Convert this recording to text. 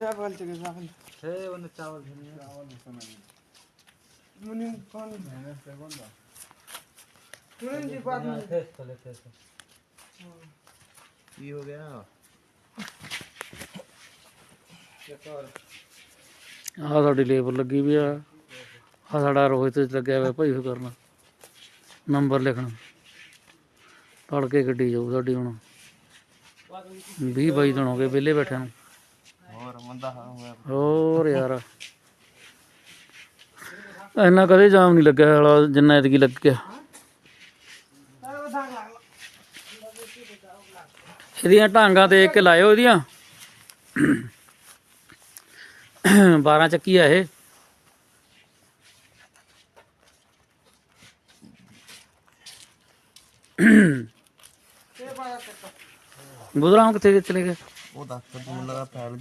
चावल चाहिए चावल हे ਉਹਨੇ ਚਾਵਲ ਦੇਣੇ मुनि कौन मुनि जी बात में थे चले थे ਕੀ ਹੋ ਗਿਆ ਆਹ ਸਾਡੀ ਲੇਬਰ ਲੱਗੀ ਵੀ ਆ ਆ ਸਾਡਾ ਰੋਹਿਤ ਲੱਗਿਆ ਹੋਇਆ ਭਾਈ ਉਹ ਕਰਨਾ ਨੰਬਰ ਲਿਖਣਾ ਪੜ ਕੇ ਗੱਡੀ ਜਾਊ ਸਾਡੀ ਹੁਣ 20 22 ਦਿਨ ਹੋ ਗਏ ਵਿਹਲੇ ਬੈਠਿਆਂ ਨੂੰ ਹੋਰ ਮੰਦਾ ਹਾਂ ਹੋਇਆ ਹੋਰ ਯਾਰ। ਇੰਨਾ ਕਦੇ ਜਾਮ ਨਹੀਂ ਲੱਗਿਆ ਹਾਲਾ ਜਿੰਨਾ ਇਤਕੀ ਲੱਗ ਗਿਆ ਇਹਦੀਆਂ ਢਾਂਗਾ ਦੇਖ ਕੇ ਲਾਇਓ ਇਹਦੀਆਂ। 12 ਚੱਕੀ ਆ ਇਹ। ਗੁਜਰਾਮ ਕਿੱਥੇ ਚਲੇ ਗਏ? ਉਹ ਦੱਸ ਤੂੰ ਲਗਾ ਫੈਲ